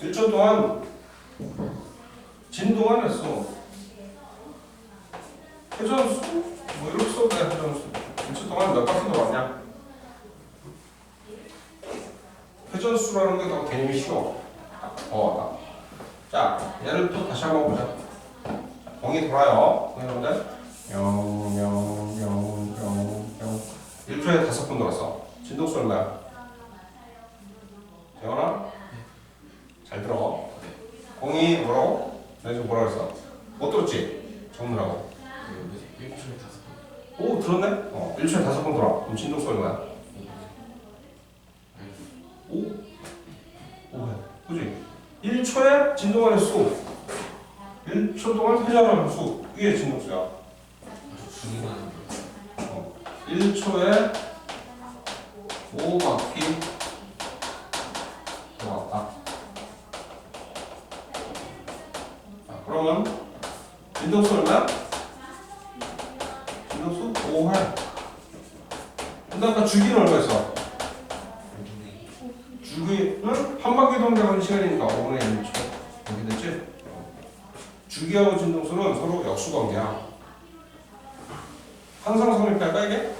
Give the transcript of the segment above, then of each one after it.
1초 동안 진동을 했어. 회전수? 뭐 이렇게 써도 돼, 회전수. 1초 동안 몇 바퀴 돌았냐? 회전수라는 게 더 개념이 쉬워. 어, 자, 얘를 또 다시 한번 보자. 자, 공이 돌아요. 돌아요. 영, 영, 영, 영, 영. 1초에 다섯 번 돌았어. 진동수 얼마야? 재원아? 잘 들어. 공이 뭐라고? 내가 지금 뭐라 그랬어? 못 들었지? 정문하고. 1초에 다섯 번. 오, 들었네? 어, 1초에 다섯 번 돌아. 그럼 진동수 얼마야? 오? 오, 그지? 1초에 진동하는 수. 1초 동안 회전하는 수. 이게 진동수야. 하는 거. 1초에 5바퀴 돌았다. 자, 그러면 진동수 얼마야? 진동수 5할. 근데 아까 주기는 얼마였어? 주기는 한 바퀴 걸리는 시간이니까 5분의 1초. 이렇게 됐지? 주기하고 진동수는 서로 역수 관계야. 항상 성립할까 이게?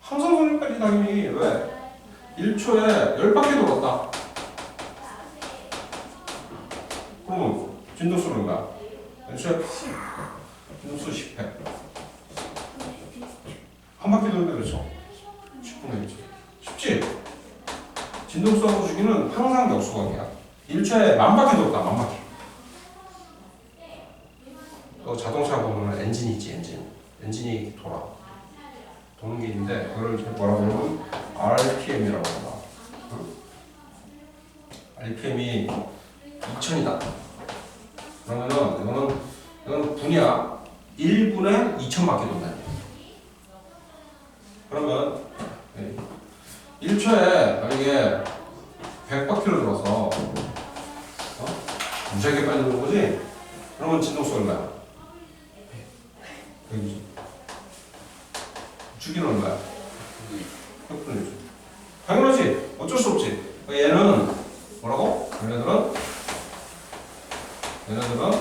항상 성립까지 당연히 왜? 1초에 10바퀴 돌았다. 그러면 진동수는 얼마야? 1초에 진동수 10회. 한 바퀴 도는데 그렇죠? 10분의 1초. 쉽지? 진동수하고 주기는 항상 역수관계야. 1초에 만 바퀴 돌았다, 만 바퀴. 또 자동차 보면 엔진이 있지, 엔진. 엔진이 돌아. 도는 게 있는데, 그걸 뭐라고 하냐면, RPM이라고 한다. 응? RPM이 2000이다. 그러면은, 이거는, 이거는 분이야. 1분에 2000바퀴 돈다. 그러면, 1초에 만약에 100바퀴를 돌아서, 어? 무지하게 빨리 도는 거지? 그러면 진동수 얼마야? 120. 주기는 얼마야? 100분의 1. 당연하지. 어쩔 수 없지. 얘는 뭐라고? 얘네들은 얘네들은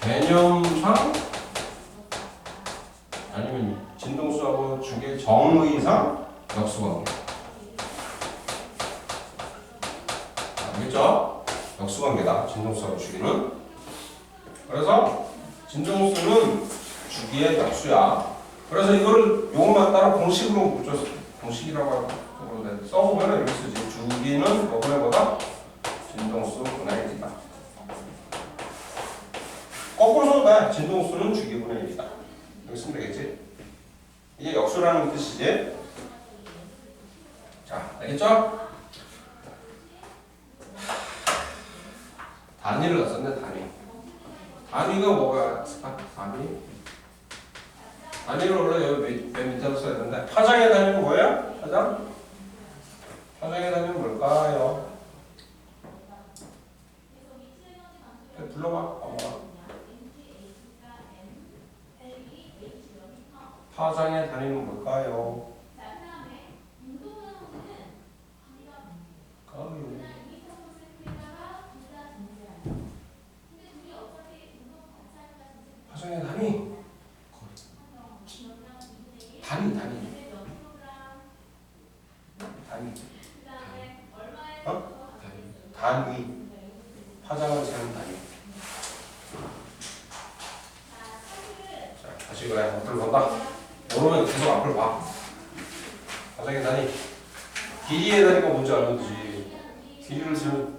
개념상 아니면 진동수하고 주기의 정의상 역수관계. 알겠죠? 역수관계다. 진동수하고 주기는. 그래서 진동수는 주기의 역수야. 그래서 이거를 요것만 따라 공식으로 공식이라고 하고 써보면 이렇게 쓰지. 주기는 뭐다? 진동수 1이다. 거꾸로 돼. 진동수는 주기분의 1이다. 여기 쓰면 되겠지? 이게 역수라는 뜻이지. 자, 알겠죠? 단위를 넣었네, 단위. 단위가 뭐가 있을까? 단위? 단위를 원래 여기 맨, 맨 밑에서 써야 되는데 파장의 단위는 뭐예요? 파장? 파장의 단위는 뭘까요? 네, 불러봐, 아무나. 파장의 단위는 뭘까요? 파장의 단위? 단위, 단위. 단위. 어? 단위. 파장을 세는 단위. 자, 다시 그래. 앞을 본다. 모르면 계속 앞을 봐. 파장의 단위. 길이의 단위가 뭔지 알면 되지. 길이를 세는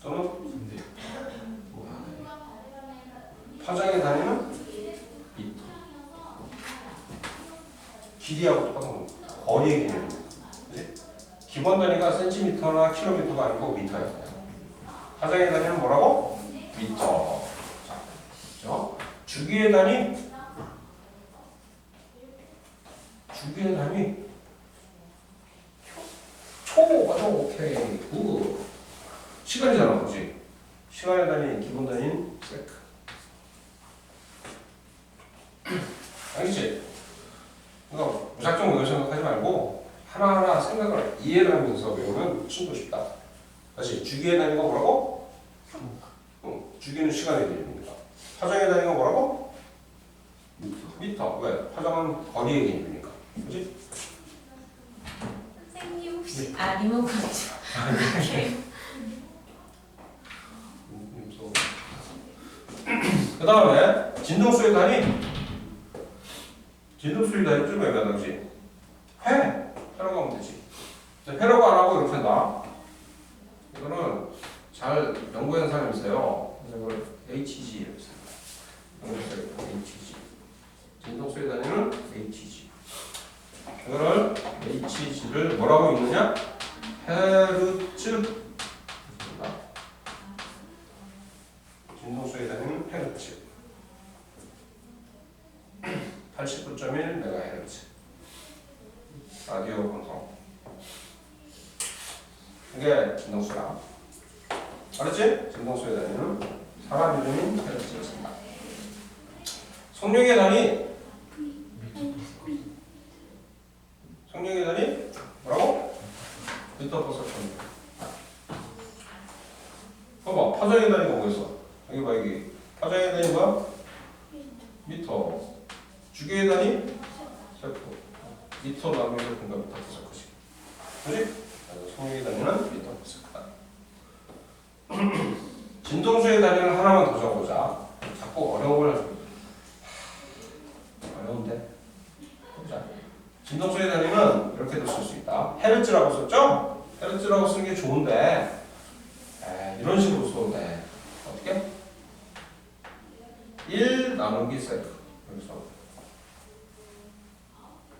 또는 파장의 단위는 미터. 길이하고 똑같은. 거리의 개념입니다. 그지? 기본 단위가 센티미터나 킬로미터가 아니고 미터예요. 파장의 단위는 뭐라고? 미터. 자, 그죠? 주기의 단위? 주기의 단위? 초, 맞아, 오케이, 굿. 시간이잖아, 그지? 시간의 단위, 기본 단위는 세크. 알겠지? 그러니까 무작정 외워 생각하지 말고 하나하나 생각을 이해를 하면서 외우면 훨씬 더 쉽다. 다시 주기의 단위가 뭐라고? 응, 주기는 시간의 개념입니다. 파장의 단위가 뭐라고? 미터. 왜? 파장은 거리의 개념이니까. 그지? 아좀 이렇게 그 다음에 진동수의 단위. 진동수의 단위 좀 애매하지. 회. 회라고 하면 되지. 회라고 안 하고 이렇게 한다. 이거는 잘 연구한 사람이 있어요. 그래서 이걸 HG 이렇게 씁니다. HG. 진동수의 단위는 HG. 이거를 HG를 뭐라고 읽느냐? 헤르츠. 진동수의 단위는 헤르츠. 89.1MHz. 라디오 방송. 이게 진동수야. 알았지? 진동수의 단위는 사람 이름인 헤르츠였습니다. 성령의 단위, 성령의 단위 뭐라고? 미터 퍼 세컨드. 봐봐, 파장의 단위가 뭐였어? 여기 봐 여기. 파장의 단위 뭐야? 미터. 주기의 단위? 세포. 미터 나누기 세포인가 미터 퍼 세컨씩. 그지? 성령의 단위는 미터 퍼 세컨드. 진동수의 단위를 하나만 더 적어보자. 자꾸 어려운 걸 하, 어려운데. 보자. 진동수의 단위는 이렇게도 쓸 수 있다. 헤르츠라고 썼죠? 헤르츠라고 쓰는 게 좋은데 에 이, 이런 식으로 돼. 어떻게? 1 나누기 세크. 여기서.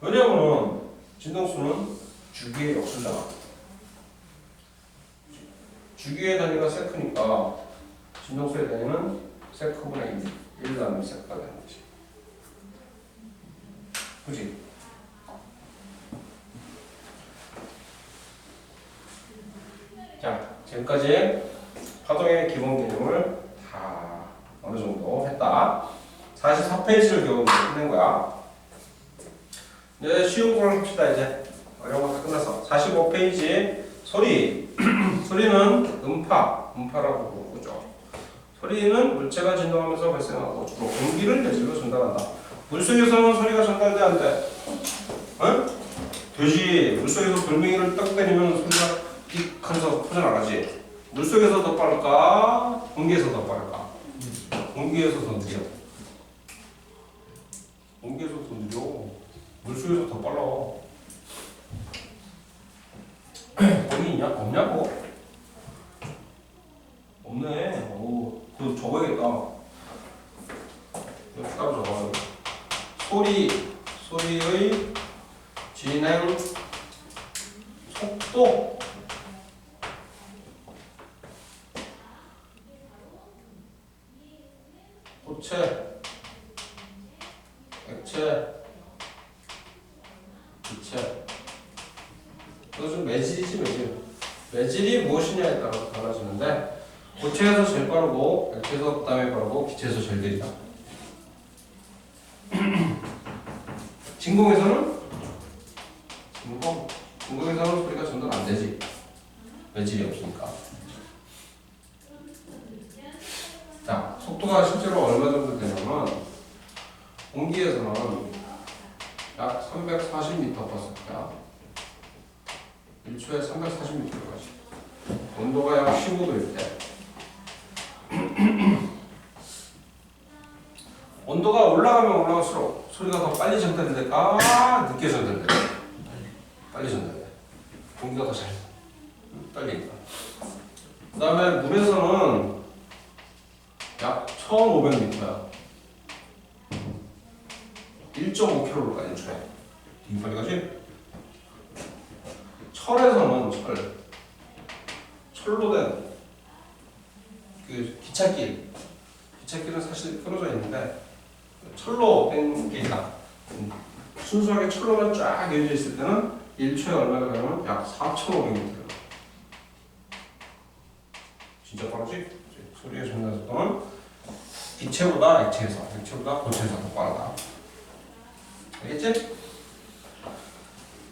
왜냐면은 진동수는 주기의 역수잖아. 주기의 단위가 세크니까 진동수의 단위는 세크분의 1, 1 나누기 세크가 되는 거지. 그지? 자, 지금까지 파동의 기본 개념을 다 어느 정도 했다. 44페이지를 겨우 끝낸 거야. 이제 쉬운 걸 합시다, 이제. 어려운 거다 끝났어. 45페이지 소리. 소리는 음파, 음파라고 부르죠. 소리는 물체가 진동하면서 발생하고 주로 공기를 내실로 전달한다. 물속에서는 소리가 전달돼 안 돼? 응? 되지. 물속에서 돌멩이를 딱 때리면 소리가 삑 하면서 퍼져나가지. 물 속에서 더 빠를까? 공기에서 더 빠를까? 공기에서 더 느려. 공기에서 더 느려. 물 속에서 더 빨라. 거기 있냐? 없냐고? 없네. 오, 그 적어야겠다. 적어야 돼. 소리, 소리의 진행 속도. 고체, 액체, 기체. 이것은 매질이지 매질. 매질이 무엇이냐에 따라서 달라지는데 고체에서 빠르고 액체에서 그다음에 기체에서 제일 느리다. 진공에서는 진공 진공에서는 소리가 전달 안 되지. 매질이 없으니까. 자, 속도가 실제로 얼마 정도 되냐면 공기에서는 약 340m/s야. 1초에 340m까지. 온도가 약 15도일 때. 온도가 올라가면 올라갈수록 소리가 더 빨리 전달될까? 늦게 전달돼? 빨리 전달돼. 공기가 더잘 빨리니까. 그 다음에 물에서는 약 1500m야. 1.5km로 가, 1초에. 되게 빨리 가지? 철에서는 철. 철로 된 그 기찻길. 기찻길은 사실 끊어져 있는데 철로. 음, 순수하게 철로만 쫙 이어져 있을 때는 1초에 얼마가 가냐면 약 4,500m. 진짜 빠르지? 소리의 전달 속도는 기체보다 액체에서, 액체보다 고체에서 더 빠르다. 알겠지?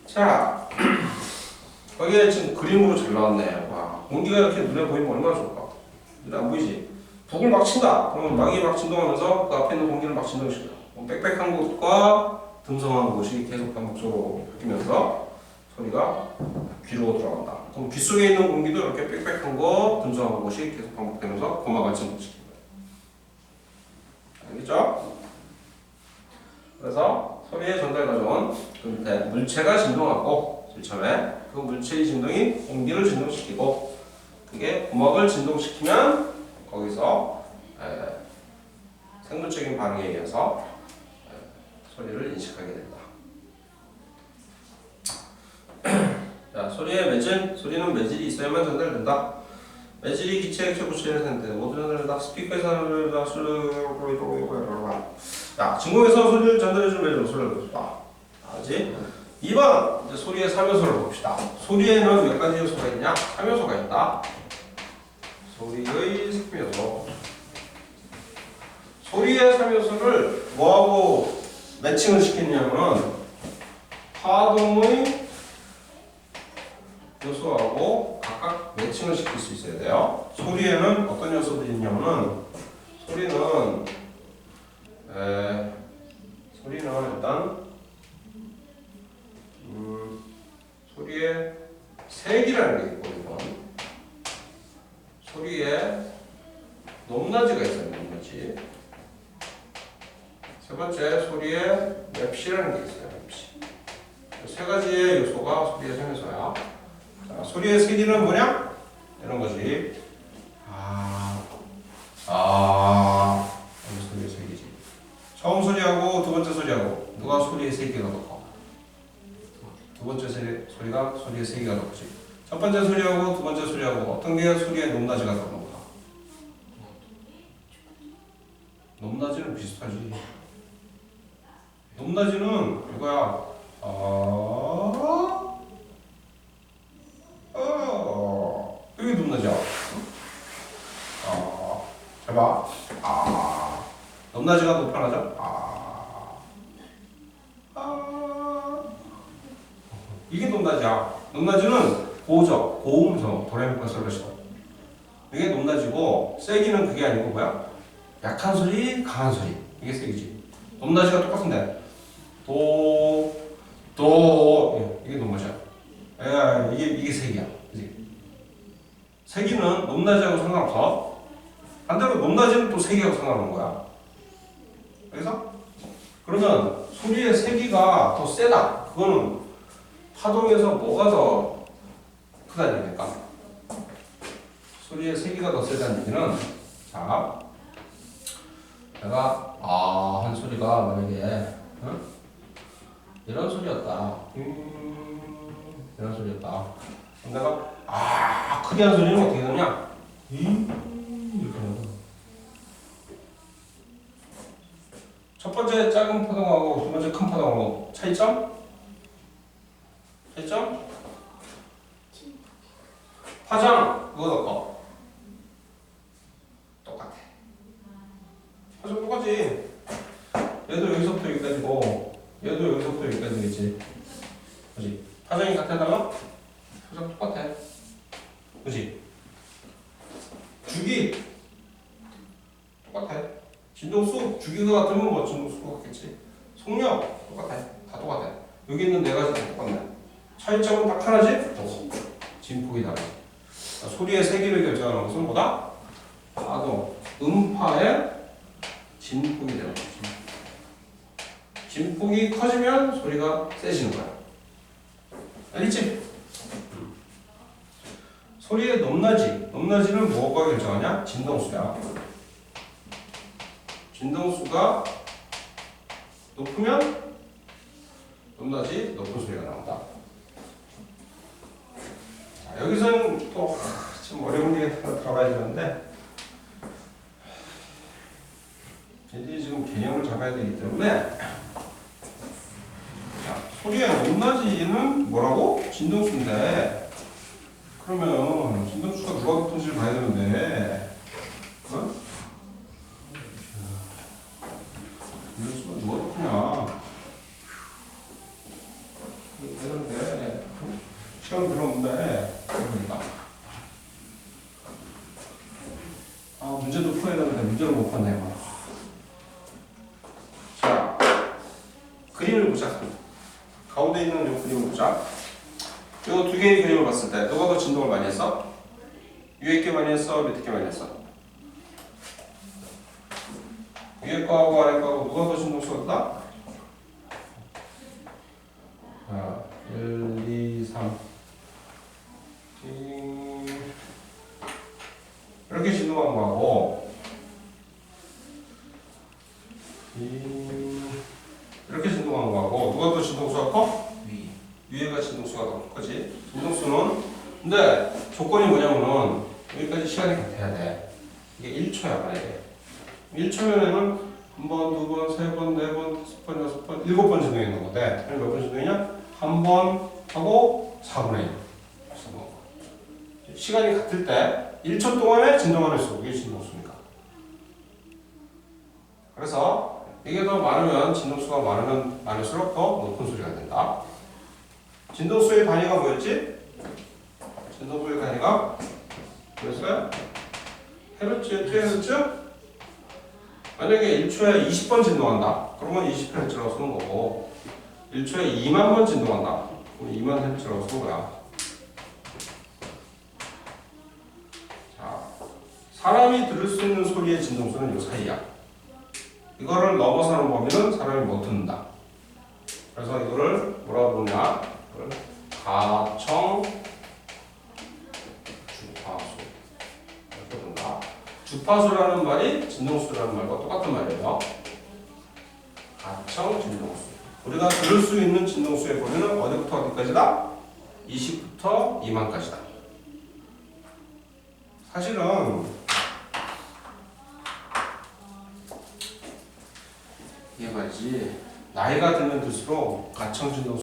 자, 거기에 지금 그림으로 잘 나왔네. 와, 공기가 이렇게 눈에 보이면 얼마나 좋을까? 안 보이지? 북을 막 친다. 그러면 막이 막 진동하면서 그 앞에 있는 공기를 막 진동시켜. 뭐 빽빽한 곳과 듬성한 곳이 계속 반복적으로 바뀌면서 소리가 귀로 들어간다. 그럼 귀 속에 있는 공기도 이렇게 빽빽한 거, 듬성한 곳이 계속 반복되면서 고막을 거예요. 알겠죠? 그래서 소리의 전달 과정은 그 물체가 진동하고 처음에 그 물체의 진동이 공기를 진동시키고 그게 고막을 진동시키면 거기서 에, 생물적인 반응에 의해서 에, 소리를 인식하게 된다. 자, 소리의 매질, 소리는 매질이 있어야만 전달된다. 매질이 기체, 액체, 구체에 생성돼 모두 전달된다. 스피커에서 자, 진공에서 소리를 전달해주는 매질 소리를 봅시다. 알지? 2번 이제 소리의 삼요소를 봅시다. 소리에는 몇 가지 요소가 있냐? 삼요소가 있다. 소리의 삼요소. 소리의 삼요소를 뭐하고 매칭을 시켰냐면은 파동의 요소하고 각각 매칭을 시킬 수 있어야 돼요. 소리에는 어떤 요소들이 있냐면은 소리는 에, 소리는 일단 음, 소리에 색이라는 게 있거든요. 소리에 높낮이가 있어요. 높낮이. 세 번째 소리에 맵시라는 게 있어요. 맵시. 세 가지의 요소가 소리의 생요소야. 자, 소리의 세기는 뭐냐? 이런 거지. 아, 아, 소리의 세기지. 처음 소리하고 두 번째 소리하고 누가 소리의 세기가 더 커? 두 번째 소리, 소리가 소리의 세기가 더 크지. 첫 번째 소리하고 두 번째 소리하고 어떤 게 소리의 높낮이가 더 높아? 높낮이는 비슷하지. 높낮이는 이거야. 아, 어, 여기 높낮이야. 아, 잘 봐. 아, 높낮이가 높아나죠? 아, 아. 이게 높낮이야. 높낮이는 고저, 고음성, 도레미파 솔레시도. 이게 높낮이고 세기는 그게 아니고 뭐야? 약한 소리, 강한 소리. 이게 세기지. 높낮이가 똑같은데 도, 도 예, 이게 높낮이야. 예, 이게 이게 세기야. 그지? 세기는 높낮이하고 상관없어. 반대로 높낮이는 또 세기하고 상관없는 거야. 그래서 그러면 소리의 세기가 더 세다. 그거는 파동에서 뭐가 더 크다는 얘기니까. 소리의 세기가 더 세다는 얘기는 자, 내가 아 한 소리가 만약에 어? 이런 소리였다. 음, 이런 소리였다. 내가 아 크게 한 소리는 어떻게 되냐? 음, 이렇게 거야. 첫 번째 작은 파동하고 두 번째 큰 파동하고 차이점? 차이점? 파장 그거 더 커. 똑같아. 파장 똑같지. 얘도 여기서부터 여기까지고 얘도 여기서부터 여기까지겠지. 그지? 파장이 같아다면 파장 똑같아. 그지? 주기 똑같아. 진동수 주기가 같으면 뭐 진동수가 같겠지. 속력 똑같아. 다 똑같아. 여기 있는 네 가지 다 똑같네. 차이점은 딱 하나지? 어, 진폭이 다르지. 자, 소리의 세기를 결정하는 것은 뭐다? 파동, 음파의 진폭이 되는 거지. 진폭이 커지면 소리가 세지는 거야. 알겠지? 소리의 높낮이. 높낮이는 뭐가 결정하냐? 진동수야. 진동수가 높으면 높낮이 높은 소리가 나온다. 자, 여기서는 또 좀 어려운 게 하나 들어가야 되는데. 이제 지금 개념을 잡아야 되기 때문에. 자, 소리의 높낮이는 뭐라고? 진동수인데. 그러면 진동수가 누가 높은지를 봐야 되는데 어? 진동수가 누가 높으냐 되는데 시간 들어오는데 그러니까 문제를 못 봤네요. 자, 그림을 보자. 가운데 있는 이 그림을 보자. 이두 개의 그림을 봤을 때 누가 더 진동을 많이 했어? 위에 게 많이 했어? 밑에 게 많이 했어? 위에 거하고 아래 거하고 누가 더 진동수가 크다? 자, 1, 2, 3 띵. 이렇게 진동하는 거하고 띵. 이렇게 진동하는 거하고 누가 더 진동수가 커? 위. 위에가 진동수가 더 크지. 진동수는 근데 조건이 뭐냐면은 여기까지 시간이 같아야 돼. 이게 1초야 만약에. 1초면에는 한 번, 두 번, 세 번, 네 번, 다섯 번, 여섯 번, 일곱 번 진동이 있는 건데 그럼 몇번 진동이냐? 한 번 하고 4분의 1. 시간이 같을 때 1초 동안에 진동하는 수, 이게 진동수니까. 그래서 이게 더 많으면 진동수가 많으면 많을수록 더 높은 소리가 된다. 진동수의 단위가 뭐였지? 단위가 뭐였어요? 헤르츠였죠? 헤르츠? 만약에 1초에 20번 진동한다. 그러면 20헤르츠라고 쓰는 거고 1초에 2만 번 진동한다. 그럼 2만 헤르츠라고 쓰는 거야. 자, 사람이 들을 수 있는 소리의 진동수는 이 사이야. 이거를 넘어서는 범위는 사람이 못 듣는다. 그래서 이거를 뭐라 부르냐? 이걸 가청 주파수 이렇게 부른다. 주파수라는 말이 진동수라는 말과 똑같은 말이에요. 가청 진동수. 우리가 들을 수 있는 진동수의 범위는 어디부터 어디까지다? 20부터 2만까지다. 사실은 이게 말이지 나이가 들면 들수록 가청 진동수